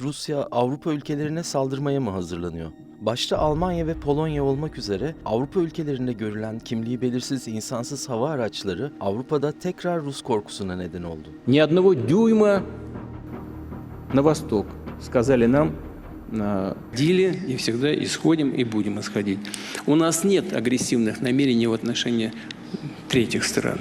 Rusya Avrupa ülkelerine saldırmaya mı hazırlanıyor? Başta Almanya ve Polonya olmak üzere Avrupa ülkelerinde görülen kimliği belirsiz insansız hava araçları Avrupa'da tekrar Rus korkusuna neden oldu. Ни одного дюйма на восток, сказали нам на Дили и всегда исходим и будем исходить. У нас нет агрессивных намерений в отношении третьих стран.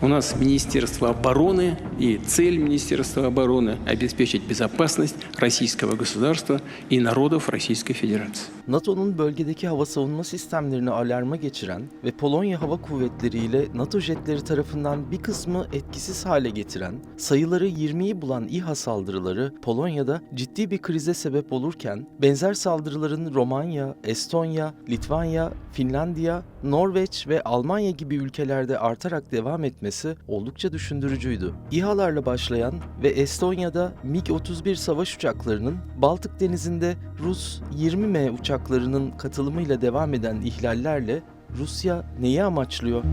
У нас Министерство обороны и цель Министерства обороны – обеспечить безопасность российского государства и народов Российской Федерации. NATO'nun bölgedeki hava savunma sistemlerini alarma geçiren ve Polonya Hava Kuvvetleri ile NATO jetleri tarafından bir kısmı etkisiz hale getiren, sayıları 20'yi bulan İHA saldırıları Polonya'da ciddi bir krize sebep olurken, benzer saldırıların Romanya, Estonya, Litvanya, Finlandiya, Norveç ve Almanya gibi ülkelerde artarak devam etmesi oldukça düşündürücüydü. İHA'larla başlayan ve Estonya'da MiG-31 savaş uçaklarının Baltık Denizi'nde Rus 20M uçaklarının katılımıyla devam eden ihlallerle Rusya neyi amaçlıyor?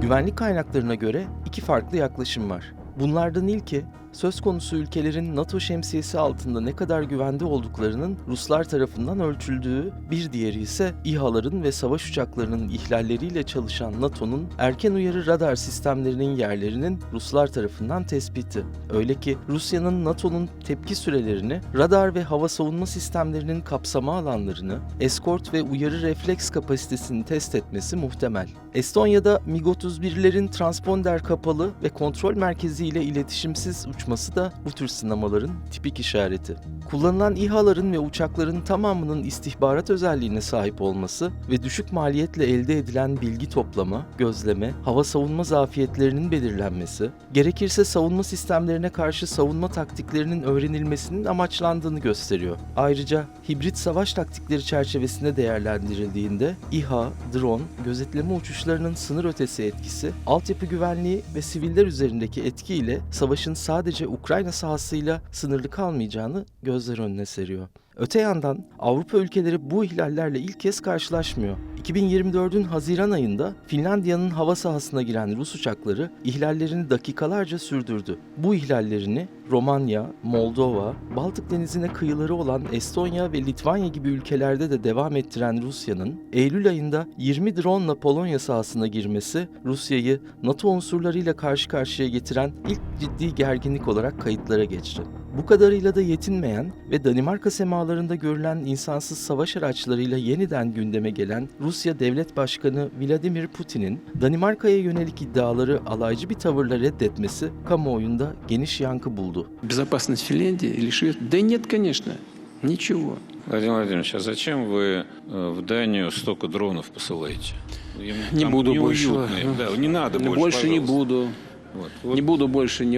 Güvenlik kaynaklarına göre iki farklı yaklaşım var. Bunlardan ilki söz konusu ülkelerin NATO şemsiyesi altında ne kadar güvende olduklarının Ruslar tarafından ölçüldüğü, bir diğeri ise İHA'ların ve savaş uçaklarının ihlalleriyle çalışan NATO'nun erken uyarı radar sistemlerinin yerlerinin Ruslar tarafından tespiti. Öyle ki Rusya'nın NATO'nun tepki sürelerini, radar ve hava savunma sistemlerinin kapsama alanlarını, eskort ve uyarı refleks kapasitesini test etmesi muhtemel. Estonya'da MiG-31'lerin transponder kapalı ve kontrol merkeziyle iletişimsiz uçması da bu tür sınamaların tipik işareti. Kullanılan İHA'ların ve uçakların tamamının istihbarat özelliğine sahip olması ve düşük maliyetle elde edilen bilgi toplama, gözleme, hava savunma zafiyetlerinin belirlenmesi, gerekirse savunma sistemlerine karşı savunma taktiklerinin öğrenilmesinin amaçlandığını gösteriyor. Ayrıca hibrit savaş taktikleri çerçevesinde değerlendirildiğinde İHA, drone, gözetleme uçuşlarının sınır ötesi etkisi, altyapı güvenliği ve siviller üzerindeki etkiyle savaşın sadece Ukrayna sahasıyla sınırlı kalmayacağını gözler önüne seriyor. Öte yandan Avrupa ülkeleri bu ihlallerle ilk kez karşılaşmıyor. 2024'ün Haziran ayında Finlandiya'nın hava sahasına giren Rus uçakları ihlallerini dakikalarca sürdürdü. Bu ihlallerini Romanya, Moldova, Baltık Denizi'ne kıyıları olan Estonya ve Litvanya gibi ülkelerde de devam ettiren Rusya'nın Eylül ayında 20 drone ile Polonya sahasına girmesi Rusya'yı NATO unsurlarıyla karşı karşıya getiren ilk ciddi gerginlik olarak kayıtlara geçti. Bu kadarıyla da yetinmeyen ve Danimarka semalarında görülen insansız savaş araçlarıyla yeniden gündeme gelen Rusya Devlet Başkanı Vladimir Putin'in Danimarka'ya yönelik iddiaları alaycı bir tavırla reddetmesi kamuoyunda geniş yankı buldu. Безопасность Финляндии или Швеции? Да нет, конечно, ничего. Владимир Владимирович, а зачем вы э, в Данию столько дронов посылаете? Им Не там буду неуютно больше. им. Да, не надо больше, Больше не пожалуйста. буду. Вот. Вот Не буду больше не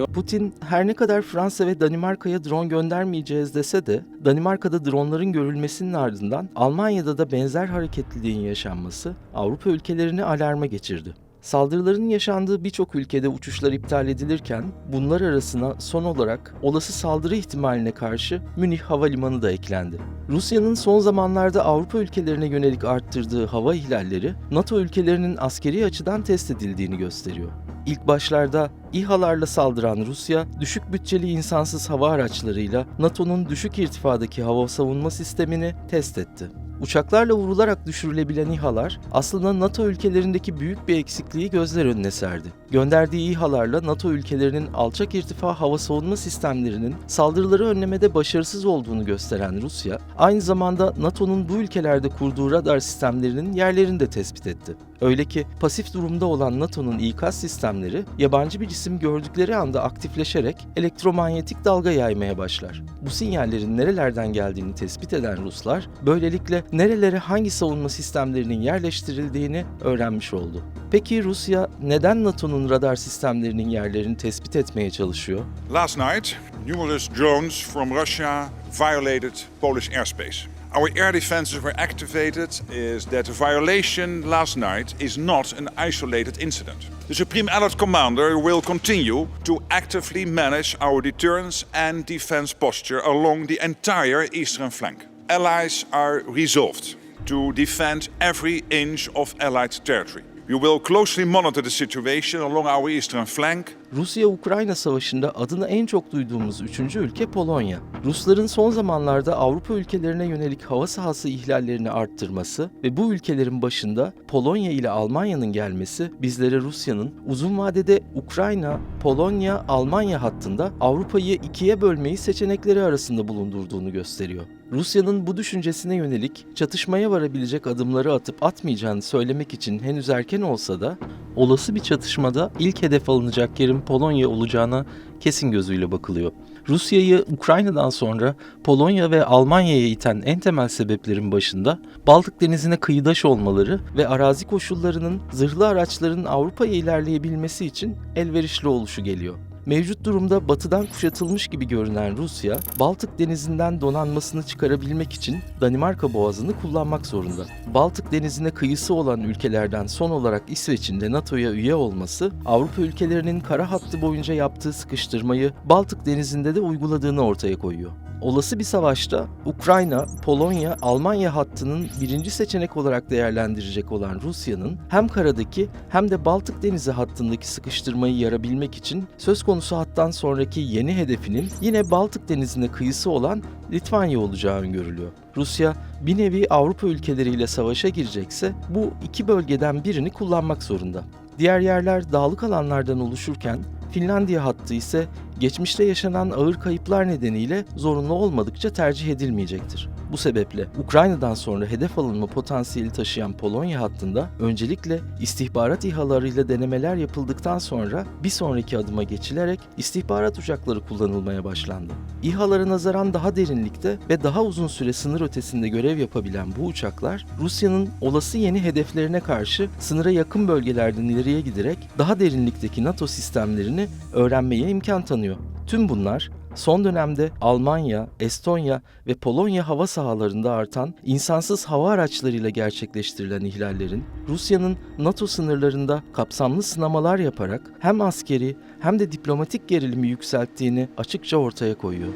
Putin her ne kadar Fransa ve Danimarka'ya drone göndermeyeceğiz dese de Danimarka'da dronların görülmesinin ardından Almanya'da da benzer hareketliliğin yaşanması Avrupa ülkelerini alarma geçirdi. Saldırıların yaşandığı birçok ülkede uçuşlar iptal edilirken bunlar arasına son olarak olası saldırı ihtimaline karşı Münih Havalimanı da eklendi. Rusya'nın son zamanlarda Avrupa ülkelerine yönelik arttırdığı hava ihlalleri NATO ülkelerinin askeri açıdan test edildiğini gösteriyor. İlk başlarda İHA'larla saldıran Rusya, düşük bütçeli insansız hava araçlarıyla NATO'nun düşük irtifadaki hava savunma sistemini test etti. Uçaklarla vurularak düşürülebilen İHA'lar aslında NATO ülkelerindeki büyük bir eksikliği gözler önüne serdi. Gönderdiği İHA'larla NATO ülkelerinin alçak irtifa hava savunma sistemlerinin saldırıları önlemede başarısız olduğunu gösteren Rusya, aynı zamanda NATO'nun bu ülkelerde kurduğu radar sistemlerinin yerlerini de tespit etti. Öyle ki pasif durumda olan NATO'nun ikaz sistemleri yabancı bir cisim gördükleri anda aktifleşerek elektromanyetik dalga yaymaya başlar. Bu sinyallerin nerelerden geldiğini tespit eden Ruslar böylelikle nerelere hangi savunma sistemlerinin yerleştirildiğini öğrenmiş oldu. Peki Rusya neden NATO'nun radar sistemlerinin yerlerini tespit etmeye çalışıyor? Last night, numerous drones from Russia violated Polish airspace. Our air defenses were activated. Is that the violation last night is not an isolated incident. The Supreme Allied Commander will continue to actively manage our deterrence and defense posture along the entire eastern flank. Allies are resolved to defend every inch of Allied territory. We will closely monitor the situation along our eastern flank Rusya-Ukrayna savaşında adını en çok duyduğumuz üçüncü ülke Polonya. Rusların son zamanlarda Avrupa ülkelerine yönelik hava sahası ihlallerini arttırması ve bu ülkelerin başında Polonya ile Almanya'nın gelmesi bizlere Rusya'nın uzun vadede Ukrayna, Polonya, Almanya hattında Avrupa'yı ikiye bölmeyi seçenekleri arasında bulundurduğunu gösteriyor. Rusya'nın bu düşüncesine yönelik çatışmaya varabilecek adımları atıp atmayacağını söylemek için henüz erken olsa da olası bir çatışmada ilk hedef alınacak yerin Polonya olacağına kesin gözüyle bakılıyor. Rusya'yı Ukrayna'dan sonra Polonya ve Almanya'ya iten en temel sebeplerin başında Baltık Denizi'ne kıyıdaş olmaları ve arazi koşullarının zırhlı araçların Avrupa'ya ilerleyebilmesi için elverişli oluşu geliyor. Mevcut durumda batıdan kuşatılmış gibi görünen Rusya, Baltık Denizi'nden donanmasını çıkarabilmek için Danimarka Boğazı'nı kullanmak zorunda. Baltık Denizi'ne kıyısı olan ülkelerden son olarak İsveç'in de NATO'ya üye olması, Avrupa ülkelerinin kara hattı boyunca yaptığı sıkıştırmayı Baltık Denizi'nde de uyguladığını ortaya koyuyor. Olası bir savaşta Ukrayna, Polonya, Almanya hattının birinci seçenek olarak değerlendirecek olan Rusya'nın hem karadaki hem de Baltık Denizi hattındaki sıkıştırmayı yarabilmek için söz konusu hattan sonraki yeni hedefinin yine Baltık Denizi'ne kıyısı olan Litvanya olacağı öngörülüyor. Rusya bir nevi Avrupa ülkeleriyle savaşa girecekse bu iki bölgeden birini kullanmak zorunda. Diğer yerler dağlık alanlardan oluşurken Finlandiya hattı ise geçmişte yaşanan ağır kayıplar nedeniyle zorunlu olmadıkça tercih edilmeyecektir. Bu sebeple Ukrayna'dan sonra hedef alınma potansiyeli taşıyan Polonya hattında öncelikle istihbarat İHA'larıyla denemeler yapıldıktan sonra bir sonraki adıma geçilerek istihbarat uçakları kullanılmaya başlandı. İHA'lara nazaran daha derinlikte ve daha uzun süre sınır ötesinde görev yapabilen bu uçaklar Rusya'nın olası yeni hedeflerine karşı sınıra yakın bölgelerden ileriye giderek daha derinlikteki NATO sistemlerini öğrenmeye imkan tanıyor. Tüm bunlar son dönemde Almanya, Estonya ve Polonya hava sahalarında artan insansız hava araçlarıyla gerçekleştirilen ihlallerin Rusya'nın NATO sınırlarında kapsamlı sınamalar yaparak hem askeri hem de diplomatik gerilimi yükselttiğini açıkça ortaya koyuyor.